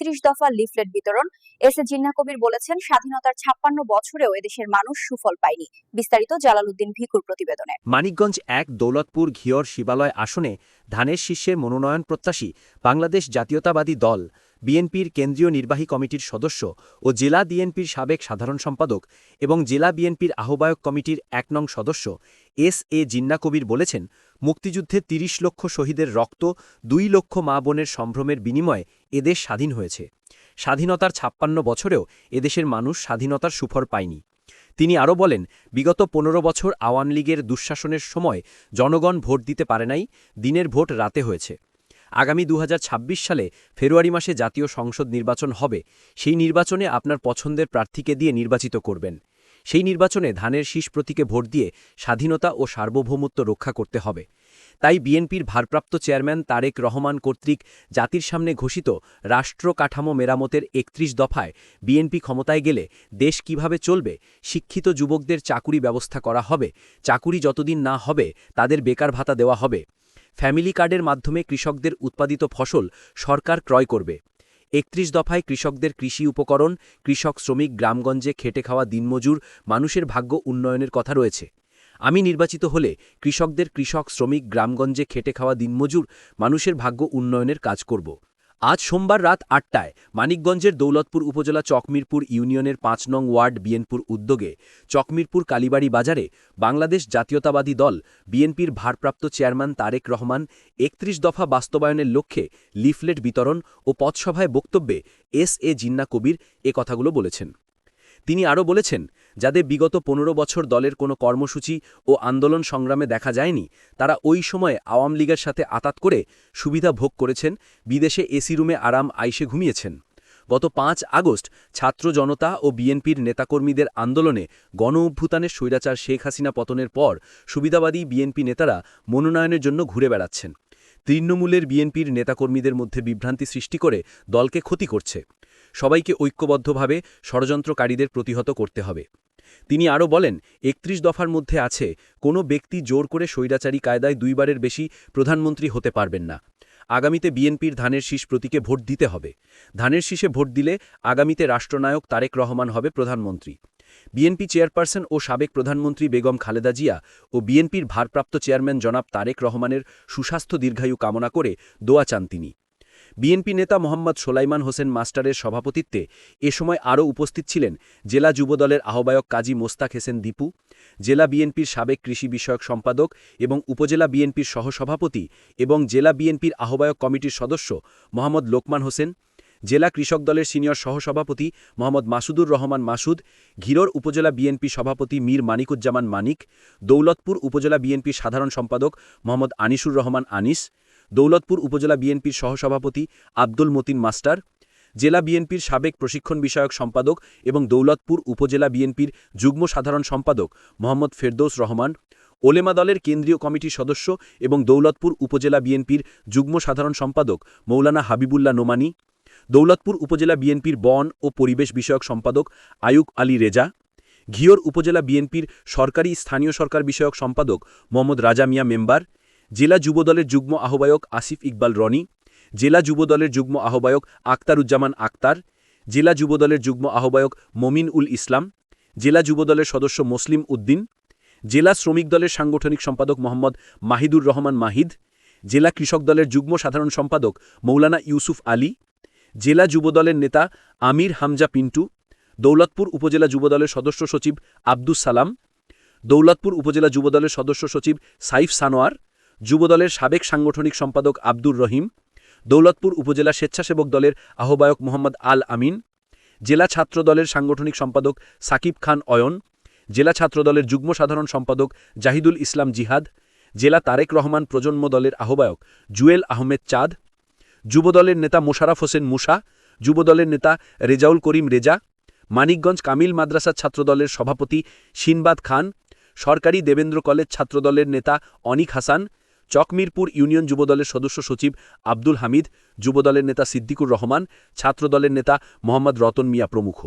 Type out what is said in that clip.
একত্রিশ দফা লিফলেট বিতরণ। এস এ জিন্না কবির বলেছেন, স্বাধীনতার ছাপ্পান্ন বছরেও এদেশের মানুষ সুফল পায়নি। বিস্তারিত জালালউদ্দিন ভিকুর প্রতিবেদনে। মানিকগঞ্জ এক দৌলতপুর ঘিওর শিবালয় আসনে ধানের শীর্ষে মনোনয়ন প্রত্যাশী বাংলাদেশ জাতীয়তাবাদী দল, বিএনপির কেন্দ্রীয় নির্বাহী কমিটির সদস্য ও জেলা বিএনপির সাবেক সাধারণ সম্পাদক এবং জেলা বিএনপির আহ্বায়ক কমিটির এক নং সদস্য এস এ জিন্না কবির বলেছেন মুক্তিযুদ্ধে ৩০ লক্ষ শহীদের রক্ত, দুই লক্ষ মা বোনের সম্ভ্রমের বিনিময়ে এদেশ স্বাধীন হয়েছে। স্বাধীনতার ছাপ্পান্ন বছরেও এদেশের মানুষ স্বাধীনতার সুফল পায়নি। তিনি আরও বলেন, বিগত পনেরো বছর আওয়ামী লীগের দুঃশাসনের সময় জনগণ ভোট দিতে পারে নাই, দিনের ভোট রাতে হয়েছে। আগামী দু হাজার ছাব্বিশ সালে ফেব্রুয়ারি মাসে জাতীয় সংসদ নির্বাচন হবে। সেই নির্বাচনে আপনার পছন্দের প্রার্থীকে দিয়ে নির্বাচিত করবেন। সেই নির্বাচনে ধানের শীষ প্রতীকে ভোট দিয়ে স্বাধীনতা ও সার্বভৌমত্ব রক্ষা করতে হবে। তাই বিএনপির ভারপ্রাপ্ত চেয়ারম্যান তারেক রহমান কর্তৃক জাতির সামনে ঘোষিত রাষ্ট্র কাঠামো মেরামতের একত্রিশ দফায় বিএনপি ক্ষমতায় গেলে দেশ কীভাবে চলবে, শিক্ষিত যুবকদের চাকুরি ব্যবস্থা করা হবে, চাকুরি যতদিন না হবে তাদের বেকার ভাতা দেওয়া হবে, ফ্যামিলি কার্ডের মাধ্যমে কৃষকদের উৎপাদিত ফসল সরকার ক্রয় করবে। একত্রিশ দফায় কৃষকদের কৃষি উপকরণ, কৃষক শ্রমিক, গ্রামগঞ্জে খেটে খাওয়া দিনমজুর, মানুষের ভাগ্য উন্নয়নের কথা রয়েছে। আমি নির্বাচিত হলে কৃষকদের কৃষক, শ্রমিক, গ্রামগঞ্জে খেটে খাওয়া দিনমজুর, মানুষের ভাগ্য উন্নয়নের কাজ করব। আজ সোমবার রাত আটটায় মানিকগঞ্জের দৌলতপুর উপজেলা চকমিরপুর ইউনিয়নের পাঁচ নং ওয়ার্ড বিএনপুর উদ্যোগে চকমিরপুর কালীবাড়ি বাজারে বাংলাদেশ জাতীয়তাবাদী দল বিএনপির ভারপ্রাপ্ত চেয়ারম্যান তারেক রহমান একত্রিশ দফা বাস্তবায়নের লক্ষ্যে লিফলেট বিতরণ ও পথসভায় বক্তব্যে এস এ জিন্না কবির এ কথাগুলো বলেছেন। তিনি আরও বলেছেন যাদের বিগত পনেরো বছর দলের কোনো কর্মসূচি ও আন্দোলন সংগ্রামে দেখা যায়নি, তারা ওই সময়ে আওয়ামী লীগের সাথে আতাত করে সুবিধা ভোগ করেছেন, বিদেশে এসি রুমে আরাম আইসে ঘুমিয়েছেন। গত পাঁচ আগস্ট ছাত্র জনতা ও বিএনপির নেতাকর্মীদের আন্দোলনে গণ অভ্যুত্থানের স্বৈরাচার শেখ হাসিনা পতনের পর সুবিধাবাদী বিএনপি নেতারা মনোনয়নের জন্য ঘুরে বেড়াচ্ছেন। তৃণমূলের বিএনপির নেতাকর্মীদের মধ্যে বিভ্রান্তি সৃষ্টি করে দলকে ক্ষতি করছে। সবাইকে ঐক্যবদ্ধভাবে ষড়যন্ত্রকারীদের প্রতিহত করতে হবে। তিনি আরও বলেন, একত্রিশ দফার মধ্যে আছে, কোনো ব্যক্তি জোর করে স্বৈরাচারী কায়দায় দুইবারের বেশি প্রধানমন্ত্রী হতে পারবেন না। আগামীতে বিএনপির ধানের শীষ প্রতীকে ভোট দিতে হবে। ধানের শীষে ভোট দিলে আগামীতে রাষ্ট্রনায়ক তারেক রহমান হবে প্রধানমন্ত্রী। বিএনপি চেয়ারপারসন ও সাবেক প্রধানমন্ত্রী বেগম খালেদা জিয়া ও বিএনপির ভারপ্রাপ্ত চেয়ারম্যান জনাব তারেক রহমানের সুস্বাস্থ্য দীর্ঘায়ু কামনা করে দোয়া চান তিনি। বিএনপি নেতা মোহাম্মদ সোলাইমান হোসেন মাস্টারের সভাপতিত্বে এ সময় আরও উপস্থিত ছিলেন জেলা যুবদলের আহ্বায়ক কাজী মোস্তাক হেসেন দীপু, জেলা বিএনপির সাবেক কৃষি বিষয়ক সম্পাদক এবং উপজেলা বিএনপির সহসভাপতি এবং জেলা বিএনপির আহ্বায়ক কমিটির সদস্য মোহাম্মদ লোকমান হোসেন, জেলা কৃষক দলের সিনিয়র সহসভাপতি মোহাম্মদ মাসুদুর রহমান মাসুদ, ঘিরোর উপজেলা বিএনপি সভাপতি মীর মানিকুজ্জামান মানিক, দৌলতপুর উপজেলা বিএনপির সাধারণ সম্পাদক মোহাম্মদ আনিসুর রহমান আনিস দৌলতপুর উপজেলা বিএনপির সহসভাপতি আব্দুল মতিন মাস্টার, জেলা বিএনপির সাবেক প্রশিক্ষণ বিষয়ক সম্পাদক এবং দৌলতপুর উপজেলা বিএনপির যুগ্ম সাধারণ সম্পাদক মোহাম্মদ ফেরদৌস রহমান, ওলেমা দলের কেন্দ্রীয় কমিটির সদস্য এবং দৌলতপুর উপজেলা বিএনপির যুগ্ম সাধারণ সম্পাদক মৌলানা হাবিবুল্লাহ নোমানি, দৌলতপুর উপজেলা বিএনপির বন ও পরিবেশ বিষয়ক সম্পাদক আয়ুক আলী রেজা, ঘিওর উপজেলা বিএনপির সরকারি স্থানীয় সরকার বিষয়ক সম্পাদক মোহাম্মদ রাজা মিয়া মেম্বার জেলা যুবদলের যুগ্ম আহ্বায়ক আসিফ ইকবাল রনি, জেলা যুবদলের যুগ্ম আহ্বায়ক আক্তারুজ্জামান আক্তার জেলা যুবদলের যুগ্ম আহ্বায়ক মমিন উল ইসলাম, জেলা যুবদলের সদস্য মুসলিম উদ্দিন, জেলা শ্রমিক দলের সাংগঠনিক সম্পাদক মোহাম্মদ মাহিদুর রহমান মাহিদ, জেলা কৃষক দলের যুগ্ম সাধারণ সম্পাদক মৌলানা ইউসুফ আলী, জেলা যুবদলের নেতা আমির হামজা পিন্টু, দৌলতপুর উপজেলা যুবদলের সদস্য সচিব আব্দুস সালাম, দৌলতপুর উপজেলা যুবদলের সদস্য সচিব সাইফ সানোয়ার যুবদলের সাবেক সাংগঠনিক সম্পাদক আব্দুর রহিম, দৌলতপুর উপজেলা স্বেচ্ছাসেবক দলের আহ্বায়ক মোহাম্মদ আল আমিন, জেলা ছাত্র দলের সাংগঠনিক সম্পাদক সাকিব খান অয়ন, জেলা ছাত্র দলের যুগ্ম সাধারণ সম্পাদক জাহিদুল ইসলাম জিহাদ, জেলা তারেক রহমান প্রজন্ম দলের আহ্বায়ক জুয়েল আহমেদ চাঁদ, যুবদলের নেতা মোশারফ হোসেন মুসা, যুবদলের নেতা রেজাউল করিম রেজা, মানিকগঞ্জ কামিল মাদ্রাসা ছাত্রদলের সভাপতি শিনবাদ খান, সরকারি দেবেন্দ্র কলেজ ছাত্রদলের নেতা অনিক হাসান চকমিরপুর ইউনিয়ন যুবদলের সদস্য সচিব আব্দুল হামিদ, যুবদলের নেতা সিদ্দিকুর রহমান, ছাত্রদলের নেতা মোহাম্মদ রতন মিয়া প্রমুখ।